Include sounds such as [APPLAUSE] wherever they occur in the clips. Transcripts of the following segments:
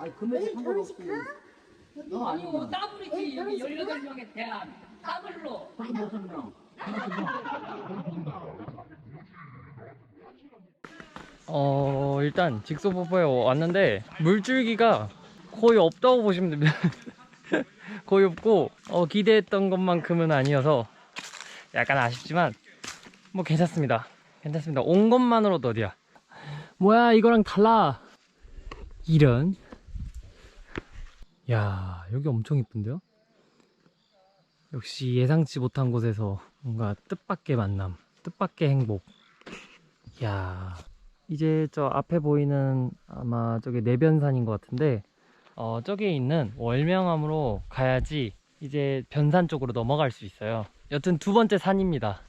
아니 금액이 상관없고 아니요 더블이지 여기 18명의 대안. 더블로. 여섯 명 어 일단 직소 폭포에 왔는데 물줄기가 거의 없다고 보시면 됩니다. [LAUGHS] 거의 없고 어, 기대했던 것만큼은 아니어서 약간 아쉽지만 뭐 괜찮습니다. 괜찮습니다. 온 것만으로도 어디야? 뭐야 이거랑 달라. 이런 야 여기 엄청 이쁜데요? 역시 예상치 못한 곳에서 뭔가 뜻밖의 만남 뜻밖의 행복. 야 이제 저 앞에 보이는 아마 저게 내변산인 것 같은데 어 저기에 있는 월명암으로 가야지 이제 변산 쪽으로 넘어갈 수 있어요. 여튼 두 번째 산입니다.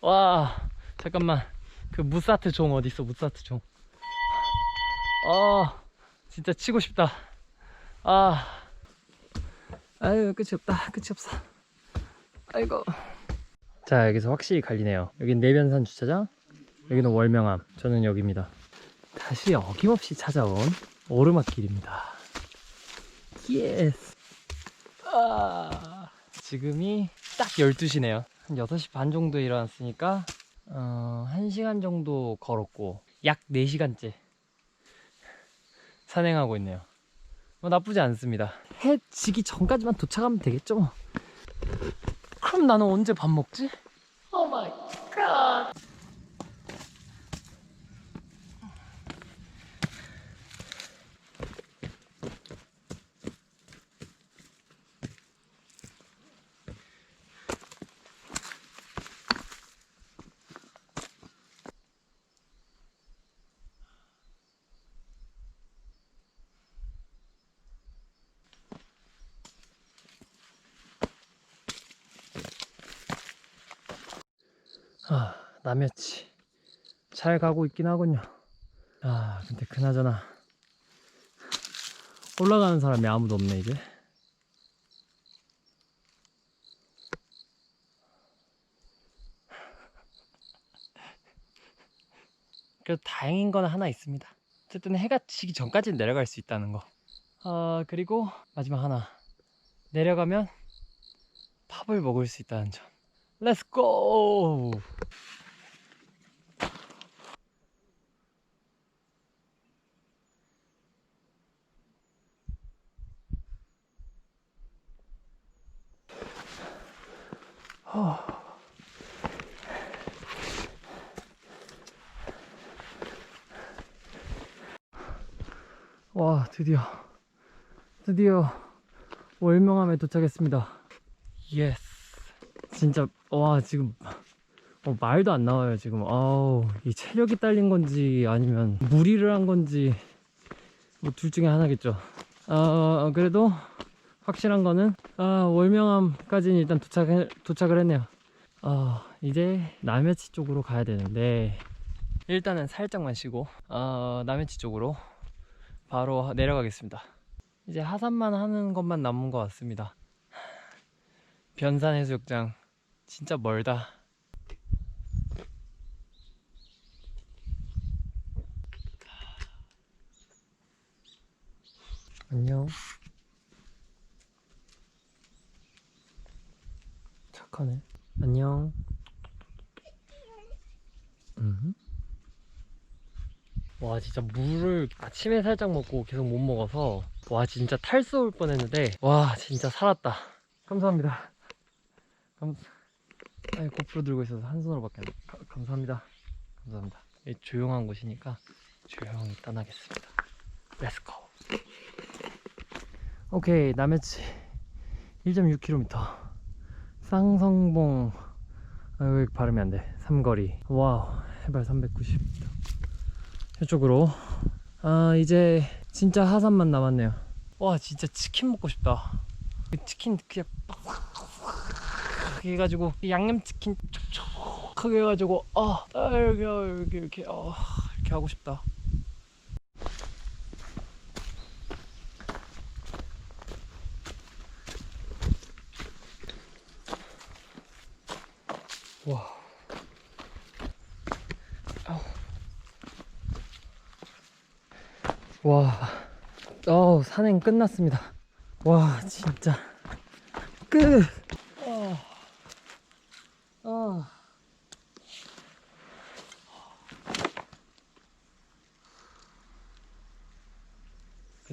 와 잠깐만. 그 무사트 종 어디 있어 무사트 종아 진짜 치고 싶다 아. 아유 끝이 없다. 끝이 없어. 아이고. 자 여기서 확실히 갈리네요. 여긴 내변산 주차장 여기는 월명암. 저는 여기입니다. 다시 어김없이 찾아온 오르막길입니다. 예스 아, 지금이 딱 12시네요. 한 6시 반 정도에 일어났으니까 어, 1시간 정도 걸었고 약 4시간째 산행하고 있네요 뭐 나쁘지 않습니다 해 지기 전까지만 도착하면 되겠죠 뭐. 그럼 나는 언제 밥 먹지? 오 마이 갓 아, 남해치 잘 가고 있긴 하군요. 아, 근데 그나저나 올라가는 사람이 아무도 없네 이제. 그래도 다행인 건 하나 있습니다. 어쨌든 해가 지기 전까지는 내려갈 수 있다는 거. 아, 그리고 마지막 하나. 내려가면 팝을 먹을 수 있다는 점. Let's go! 와, 드디어, 드디어 월명암에 도착했습니다. 예스. 진짜, 와, 지금, 어, 말도 안 나와요, 지금. 아우, 이 체력이 딸린 건지, 아니면 무리를 한 건지, 뭐, 둘 중에 하나겠죠. 아, 그래도, 확실한 거는, 아, 월명암까지는 일단 도착, 도착을 했네요. 아, 이제 남해치 쪽으로 가야 되는데, 일단은 살짝만 쉬고, 어, 남해치 쪽으로 바로 내려가겠습니다. 이제 하산만 하는 것만 남은 것 같습니다. 변산 해수욕장 진짜 멀다. 안녕. 착하네. 안녕. 음. 와 진짜 물을 아침에 살짝 먹고 계속 못 먹어서 와 진짜 탈수 올 뻔했는데 와 진짜 살았다 감사합니다 감... 아니 고프로 들고 있어서 한 손으로밖에 안 가, 감사합니다. 감사합니다. 이 조용한 곳이니까 조용히 떠나겠습니다. 렛츠고 오케이 남해치 1.6km 쌍성봉 아 여기 발음이 안 돼. 삼거리. 와우 해발 390m 이쪽으로. 아 이제 진짜 하산만 남았네요. 와 진짜 치킨 먹고 싶다. 치킨 그냥 빡 해가지고 양념치킨 촉촉하게 해가지고 아 이렇게 이렇게 이렇게 아 이렇게 하고 싶다. 와. 와. 어 산행 끝났습니다. 와 진짜. 끝. 어. 어.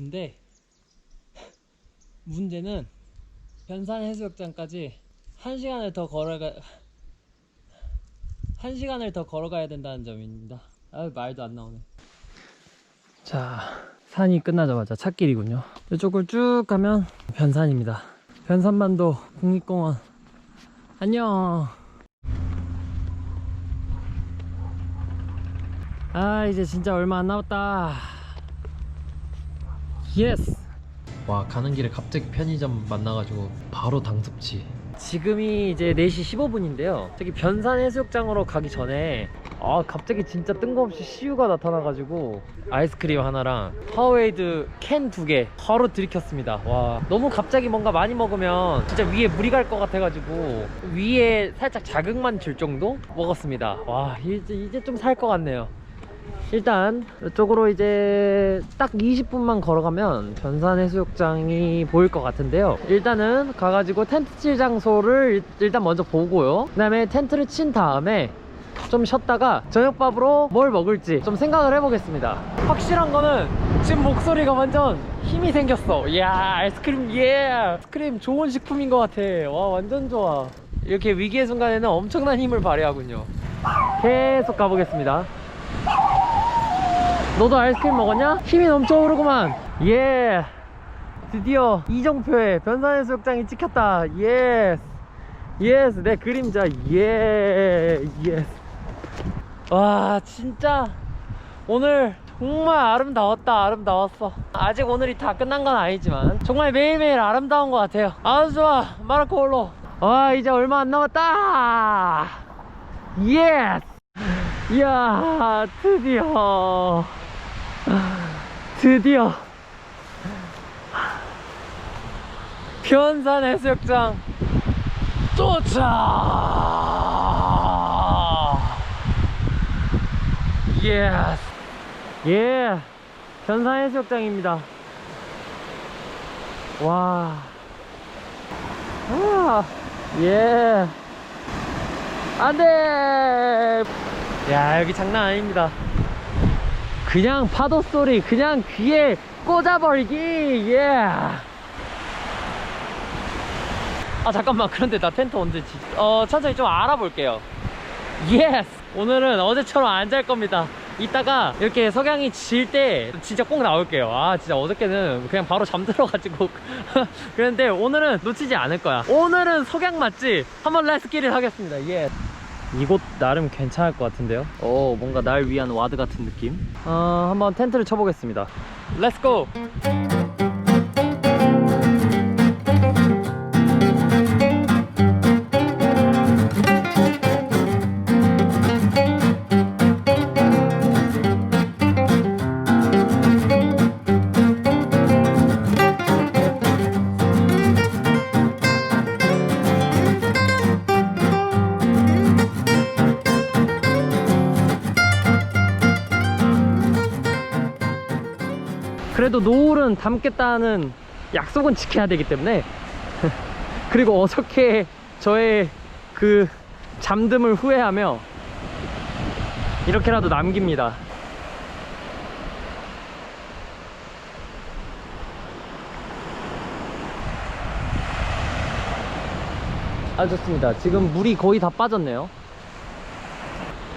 근데 문제는 변산 해수욕장까지 한 시간을 더 걸어가 한 시간을 더 걸어가야 된다는 점입니다. 아 말도 안 나오네. 자 산이 끝나자마자 찻길이군요. 이쪽을 쭉 가면 변산입니다. 변산반도 국립공원 안녕. 아 이제 진짜 얼마 안 남았다. 예스. 와 가는 길에 갑자기 편의점 만나가지고 바로 당섭지. 지금이 이제 4시 15분인데요. 저기 변산 해수욕장으로 가기 전에 아 갑자기 진짜 뜬금없이 시우가 나타나가지고 아이스크림 하나랑 파워에이드 캔 두 개 바로 들이켰습니다. 와 너무 갑자기 뭔가 많이 먹으면 진짜 위에 물이 갈 것 같아가지고 위에 살짝 자극만 줄 정도 먹었습니다. 와 이제 이제 좀 살 것 같네요. 일단 이쪽으로 이제 딱 20분만 걸어가면 변산 해수욕장이 보일 것 같은데요. 일단은 가가지고 텐트 칠 장소를 일- 일단 먼저 보고요. 그 다음에 텐트를 친 다음에 좀 쉬었다가 저녁밥으로 뭘 먹을지 좀 생각을 해보겠습니다. 확실한 거는 지금 목소리가 완전 힘이 생겼어. 이야 아이스크림 예. 아이스크림 좋은 식품인 것 같아. 와 완전 좋아. 이렇게 위기의 순간에는 엄청난 힘을 발휘하군요. 계속 가보겠습니다 너도 아이스크림 먹었냐? 힘이 넘쳐 오르구만. 예. 드디어 이정표의 변산해수욕장이 찍혔다. 예스. 예스. 내 그림자. 예. 예스. 와 진짜. 오늘 정말 아름다웠다. 아름다웠어. 아직 오늘이 다 끝난 건 아니지만 정말 매일매일 아름다운 것 같아요. 아주 좋아. 마르코올로. 와 이제 얼마 안 남았다. 예스. 이야 드디어 드디어 변산 해수욕장 도착! 예스 예 변산 해수욕장입니다. 와. 아, 예. 안 돼! 야 여기 장난 아닙니다 그냥 파도 소리 그냥 귀에 꽂아버리기 예. 아 잠깐만. 그런데 나 텐트 언제 지? 어 천천히 좀 알아볼게요. 예스 오늘은 어제처럼 안 잘 겁니다. 이따가 이렇게 석양이 질 때 진짜 꼭 나올게요. 아 진짜 어저께는 그냥 바로 잠들어가지고. [LAUGHS] 그런데 오늘은 놓치지 않을 거야. 오늘은 석양 맞지? 한번 렛츠기를 하겠습니다. 예 이곳 나름 괜찮을 것 같은데요? 오 뭔가 날 위한 와드 같은 느낌? 어 한번 텐트를 쳐보겠습니다. 렛츠고 그래도 노을은 담겠다는 약속은 지켜야 되기 때문에. [LAUGHS] 그리고 어저께 저의 그 잠듦을 후회하며 이렇게라도 남깁니다. 아 좋습니다. 지금 물이 거의 다 빠졌네요.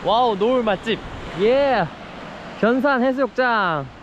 와우 노을 맛집. 예 변산 해수욕장